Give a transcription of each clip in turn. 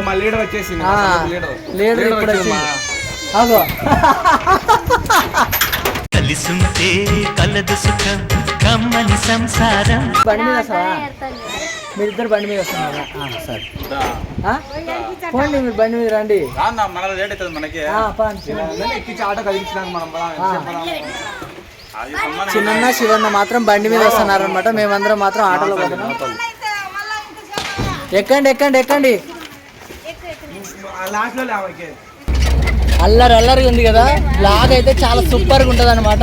మా లీడర్ వచ్చేసింది ఆ, లీడర్ లీడర్ ఇప్పుడు. అగో. కలిసుంటే కలదు సుఖం కమ్మని సంసారం. బండి మీద వస్తావా? మీరిద్దరు బండి మీద వస్తున్నారా? ఆ, సరే. ఆ? పోండి మీరు బండి మీద రండి. రాన్నా మన లేట్ అవుతుంది మనకి. ఆ, పోండి. చిన్న ఎక్కించి ఆటో కదిలించినాక మనం? అది చిన్న శివన్న మాత్రం బండి మీద వస్తున్నారు అనమాట మేమందరం మాత్రం ఆటోలో ఎక్కండి ఎక్కండి ఎక్కండి. అల్లరి అల్లరి ఉంది కదా లాగ్ అయితే చాలా సూపర్గా ఉంటది అనమాట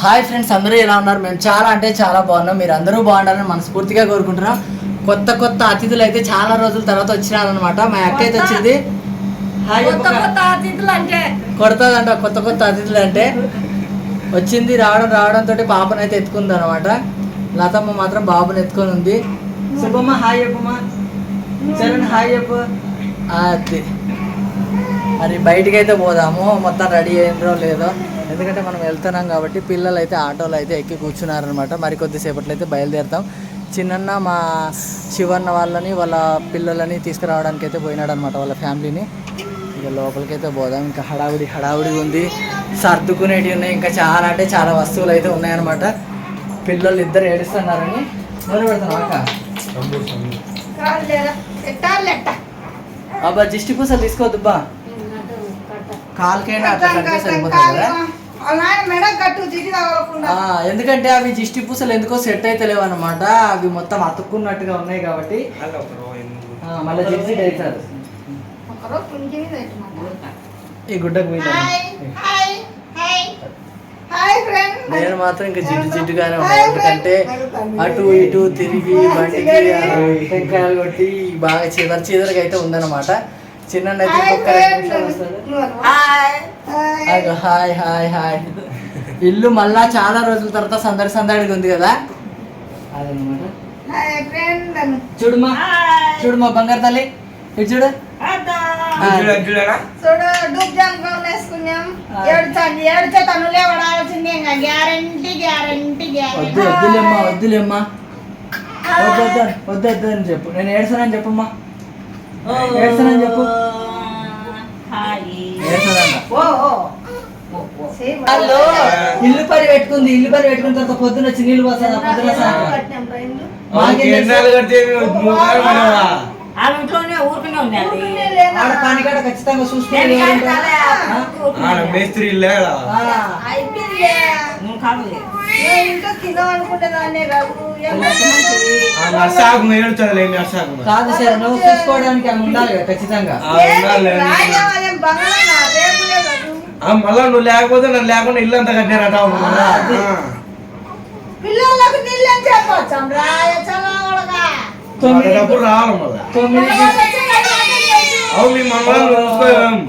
హాయ్ ఫ్రెండ్స్ అందరూ ఎలా ఉన్నారు? మేము చాలా అంటే చాలా బాగున్నాం. మీరు అందరూ బాగుండాలని మనస్ఫూర్తిగా కోరుకుంటున్నాం. కొత్త కొత్త అతిథులు అయితే చాలా రోజుల తర్వాత వచ్చినారనమాట మా అక్క అయితే వచ్చింది. కొడతాదంట కొత్త కొత్త అతిథులు అంటే. వచ్చింది రావడం రావడంతో పాపను అయితే ఎత్తుకుంది అనమాట లతమ్మ మాత్రం బాబుని ఎత్తుకొని ఉంది. శుభమ్మ హాయ్ చెప్పమ్మా చరణ్ హాయ్ చెప్పు అది. మరి బయటికి అయితే పోదాము. మొత్తం రెడీ అయినరో లేదో. ఎందుకంటే మనం వెళ్తున్నాం కాబట్టి పిల్లలు అయితే ఆటోలో అయితే ఎక్కి కూర్చున్నారనమాట మరి కొద్దిసేపట్లో అయితే బయలుదేరుతాం. చిన్నన్న మా శివన్న వాళ్ళని వాళ్ళ పిల్లలని తీసుకురావడానికి అయితే పోయినాడు అనమాట వాళ్ళ ఫ్యామిలీని. ఇక లోపలికి అయితే పోదాం. ఇంకా హడావుడి హడావుడి ఉంది. సర్దుకునేటివి ఉన్నాయి. ఇంకా చాలా అంటే చాలా వస్తువులు అయితే ఉన్నాయన్నమాట. పిల్లలు ఇద్దరు ఏడుస్తున్నారని మొదలు పెడతాం అక్క. అబ్బా దిష్టి పూసలు తీసుకోవద్దు బా కాలుకైనా అట్లా కడితే సరిపోతుంది కదా? ఎందుకంటే అవి దిష్టి పూసలు ఎందుకో సెట్ అయితే లేవు అనమాట అవి మొత్తం అతుక్కున్నట్టుగా ఉన్నాయి కాబట్టి. మళ్ళీ అవుతారు. ఈ గుడ్డకు పోయినా నేను మాత్రం ఇంకా జిడ్డు జిడ్డుగానే ఉన్నాయి ఎందుకంటే అటు ఇటు తిరిగి బండికి టెంకాయలు కొట్టి బాగా చీదర చీదరగా అయితే ఉందన్నమాట. చిన్న అయితే ఇంకొక రెండు హాయ్ హాయ్ హాయ్ ఇల్లు మళ్ళా చాలా రోజుల తర్వాత సందడి సందడిగా ఉంది కదా? అదనమాట. చూడుమా. చూడుమా బంగారు తల్లి. ఇటు చూడు డూబ్ వేసుకున్నాం. ఏడుచండి ఏడితే తను లేవడాల్సిందే ఇంకా. గ్యారంటీ గ్యారంటీ వద్దు వద్దులేమ్మా వద్దులేమ్మా. వద్దు వద్దు వద్దు వద్దు అని చెప్పు. నేను ఏడ్చానని చెప్పమ్మా. ఏడ్చానని చెప్పు. ఏడ్చానంట ఓ ఓ. హలో. ఇల్లు పని పెట్టుకుంది ఇల్లు పని పెట్టుకున్న తర్వాత పొద్దున వచ్చి నీళ్ళు పోతుంది పొద్దున తెలుసు? ఆమె ఊరుకునే ఆడ పని కాడ ఖచ్చితంగా చూసుకుని మేస్త్రి లేడా? నువ్వు కాదు. ఇంకా తినాం అనుకుంటున్నానే బాబు నర్సాకు ఏడుచాలి నర్సాకు కాదు సార్ నువ్వు చూసుకోవడానికి ఆమె ఉండాలి కదా ఖచ్చితంగా. మళ్ళా నువ్వు లేకపోతే నన్ను లేకుండా ఇల్లు అంతా కట్టారట పిల్లలకు నీళ్ళు అని చెప్పొచ్చాం?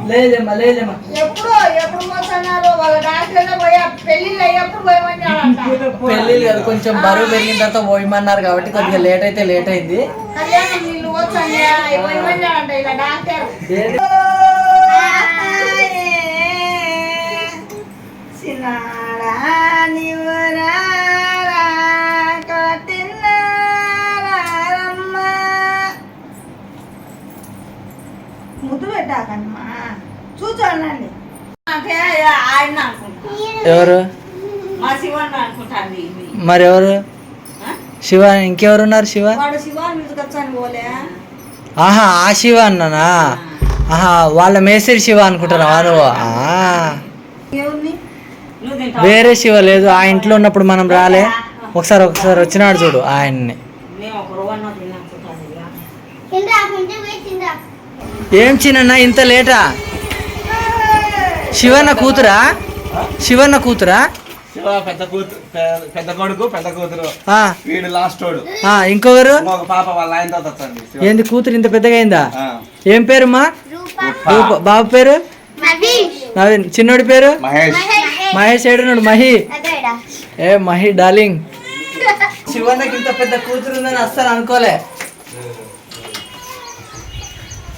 లేదమ్మా లేదమ్మా ఎప్పుడు ఎప్పుడు వాళ్ళ పోయి అయ్యప్పుడు పోయమన్నాడంట పెళ్ళిళ్ళు కదా కొంచెం బరువు పెరిగిన తర్వాత పోయమన్నారు కాబట్టి కొద్దిగా లేట్ అయితే లేట్ అయింది డాక్టర్ ఆయన అనుకుంటా. ఎవరు? మా శివన్న అనుకుంటాను ఇవి మరి ఎవరు? శివ ఇంకెవరు ఉన్నారు శివ? వాడు శివాన్ని పిలుచుకొచ్చాను పోలే? ఆహా ఆ శివ అన్ననా? ఆహా వాళ్ళ మేసరి శివ అనుకుంటున్నావా నువ్వు ఆ, ఎవరిని? నువ్వు తింటావు? వేరే శివ లేదు. ఆ ఇంట్లో ఉన్నప్పుడు మనం రాలే. ఒకసారి ఒకసారి వచ్చినాడు చూడు ఆయన్ని. మేము ఒక రోజు తిన్నానుకుంటాను ఇక. ఏం చిన్న ఇంత లేటా? శివన్న కూతురా? శివన్న కూతురా? శివ పెద్ద కూతురు పెద్ద- పెద్ద కొడుకు పెద్ద కూతురు. ఆ, వీడు లాస్ట్ వాడు. ఆ, ఇంకొకరు? ఒక పాప వాళ్ళ ఆయన. ఏంది కూతురు ఇంత పెద్దగా అయిందా. ఏం పేరుమా రూప. బాబు పేరు? నవీన్. చిన్నోడి పేరు? మహేష్. మహేష్. ఏడున్నాడు? మహి. ఏ మహి డార్లింగ్. శివన్నకి ఇంత పెద్ద కూతురు ఉందని అస్సలు అనుకోలే వాడి- వాడి ఎక్కుపడి. ఎక్కుపడి, చరణ్ ఎక్కి పందాలి. దా, దా.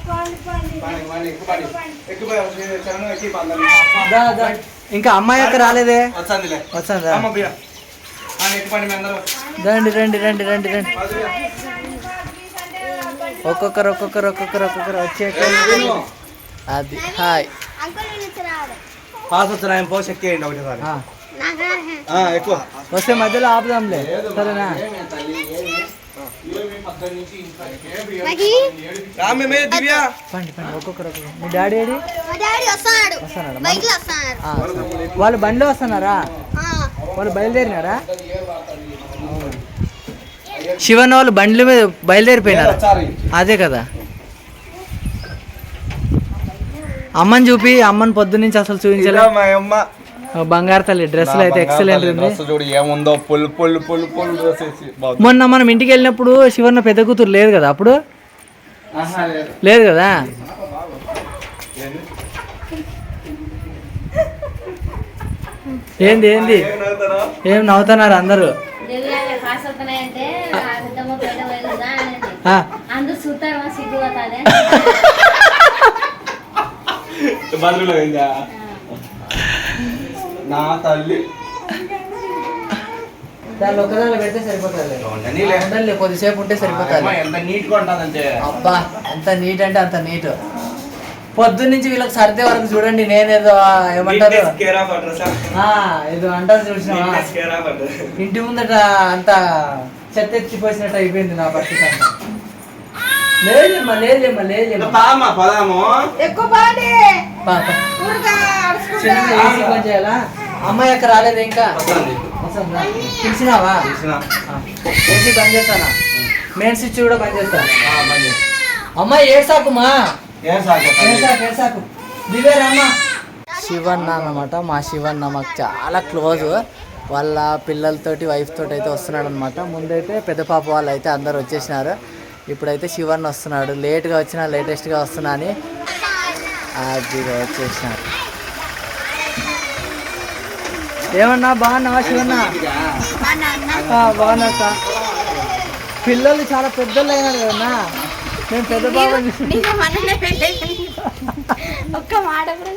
ఇంకా అమ్మాయి అక్క రాలేదే? వచ్చాందిలే రండి రండి రండి రండి రండి. ఒక్కొక్కరు ఒక్కొక్కరు ఒక్కొక్కరు ఒక్కొక్కరు వచ్చే అది హాయ్. పాస్ వచ్చిన పో చెక్ చేయండి ఒకటిసారి. ఆ, ఆ, ఎక్కువ. వస్తే మధ్యలో ఆపుదాంలే. సరేనా? రామే దివ్య. పండి పండి ఒక్కొక్కరు ఒక్కొక్కరు. మీ డాడీ ఏడి? మా డాడీ వస్తున్నాడు. వస్తున్నాడా? బైక్లో వస్తున్నాడు. ఆ, సరే. వాళ్ళు బండిలో వస్తున్నారా? ఆ, వాళ్ళు బయలుదేరినారా? శివన్ వాళ్ళు బండ్ల మీద బయలుదేరిపోయినారా? అదే కదా. అమ్మని చూపి అమ్మని పొద్దు నుంచి అసలు చూపించలే. మా అమ్మ. బంగారు తల్లి డ్రెస్సులు అయితే ఎక్సలెంట్ ఉంది. చూడు ఏముందో full full full full dress వేసి బాగుంది. మొన్న మనం ఇంటికి వెళ్ళినప్పుడు శివన్న పెద్ద కూతురు లేదు కదా అప్పుడు? లేదు. కదా? ఏంది ఏంది? ఏం నవ్వుతున్నారు అందరూ? దివ్యాన్ని నా తల్లి. దాన్ని ఒక్కదాన్ని పెడితే సరిపోతుంది కొద్దిసేపు ఉంటే సరిపోతుంది ఎంత ఉంటుందంటే అబ్బా ఎంత నీట్ అంటే అంత నీట్. పొద్దు నుంచి వీళ్ళకి సర్దే వరకు చూడండి నేనేదో ఏమంటారు? ఏదో అంటారు address. ఇంటి ముందట అంత చెత్త ఎత్తిపోసినట్టు అయిపోయింది నా పరిస్థితి లేదమ్మా లేదమ్మా లేదమ్మా పామా పదాము. ఎక్కువ చేయాలా? అమ్మాయి అక్క రాలేదు ఇంకా? పిలిచినావా? ఆ. ఏసీ బంద్ చేస్తానా? మెయిన్ స్విచ్ కూడా బంద్ చేయి. అమ్మాయి ఏం దివేరమ్మా శివన్న అన్నమాట మా శివన్న మాకు చాలా క్లోజ్. వాళ్ళ పిల్లలతోటి వైఫ్ తోటి అయితే వస్తున్నాడు అనమాట ముందైతే పెద్ద పాప వాళ్ళు అయితే అందరు వచ్చేసినారు. ఇప్పుడైతే శివన్న వస్తున్నాడు. లేట్గా వచ్చినా లేటెస్ట్గా వస్తున్నా అని అది వచ్చేసినారు ఏమన్నా బాగున్నావా శివన్న? బాగున్నా అక్క. పిల్లలు చాలా పెద్దలు అయినారు కదన్నా. మేము పెద్ద బాబు. ఒక్క మాట కూడా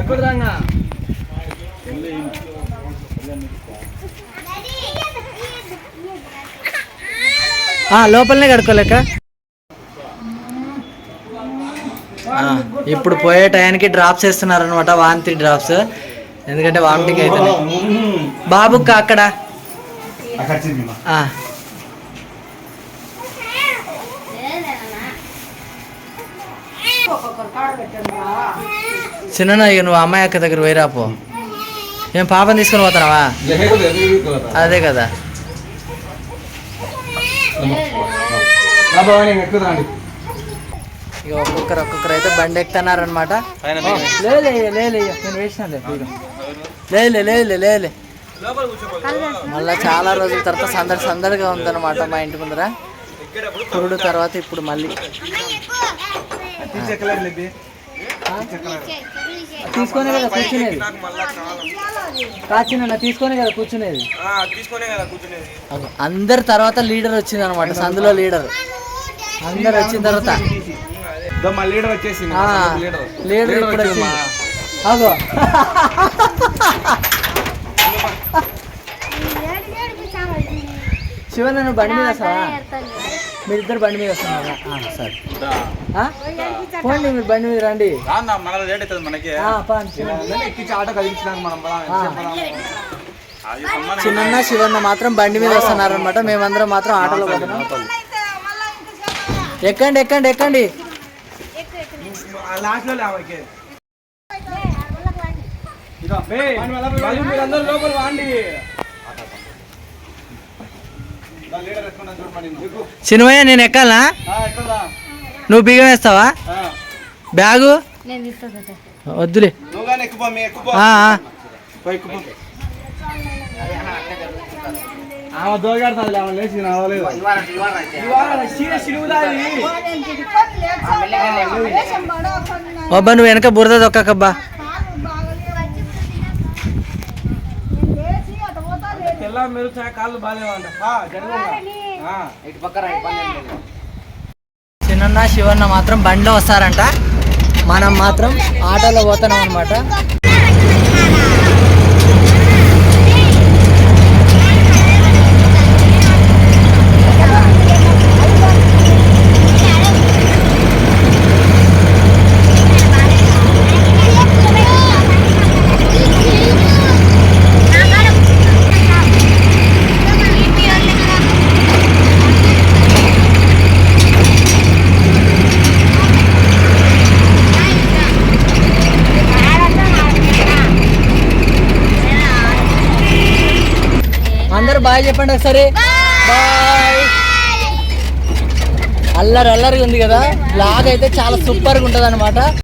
ఎప్పుడు రంగా లోపలనే కడుక్కోలేక ఆ, ఇప్పుడు పోయే టయానికి డ్రాప్స్ వేస్తున్నారు అనమాట వాంతి డ్రాప్స్ ఎందుకంటే వామిటింగ్ అవుతుంది మ్మ్. బాబుక్క అక్కడ అక్కడ చూపిమ్మా. ఆ. చిన్న ఇక నువ్వు అమ్మాయి అక్క దగ్గర పోయిరాపో ఏం పాపని తీసుకొని పోతున్నావా. అదే కదా ఇక ఒక్కొక్కరు ఒక్కొక్కరు అయితే బండి ఎక్కుతున్నారు అనమాట లేలే లేలే నేను వేసినాలే ఇదిగో. లేలే లేలే లేలే మళ్ళా చాలా రోజుల తర్వాత సందడి సందడిగా ఉందన్నమాట మా ఇంటి ముందర. తర్వాత ఇప్పుడు మళ్ళీ. తీసుకొనే కదా కూర్చునేది. కాచిన తీసుకొనే కదా కూర్చునేది. ఆ, తీసుకొనే కదా కూర్చునేది. అగో, అందరి తర్వాత లీడర్ వచ్చింది అనమాట సందులో లీడర్. అందరు వచ్చిన తర్వాత. లీడర్ సంఘపు లీడర్. ఇప్పుడు వచ్చింది. అగో. శివన్ నువ్వు బండి మీద వస్తావా మీరిద్దరు బండి మీద వస్తున్నారా? సరే. ఆ? పోండి మీరు బండి మీద రండి. చిన్న శివన్న మాత్రం బండి మీద వస్తున్నారు అనమాట మేమందరం మాత్రం ఆటోలో పోతున్నాం ఎక్కండి ఎక్కండి ఎక్కండి. లోపల వాండి. చిన్నమయ్య నేను ఎక్కాలా. నువ్వు బిగం వేస్తావా? ఆ, బ్యాగు? వద్దులే. నువ్వు కానీ ఎక్కుపో మీ ఎక్కుపో ఆ, ఆ. పో, ఎక్కుపో ఆమె దోగాడుతుంది ఆమె లేచి రావలేదు. ఇవాళ చీర సిలువుదాది అబ్బా నువ్వు వెనక బురద దొక్కకబ్బా కాళ్ళు బాగాలేవంట. చిన్న శివన్న మాత్రం బండిలో వస్తారంట. మనం మాత్రం ఆటోలో పోతున్నాం అనమాట బాయ్ చెప్పండి ఒకసారి. బాయ్. అల్లరి అల్లరిగా ఉంది కదా. బ్లాగ్ అయితే చాలా సూపర్గా ఉంటుంది అనమాట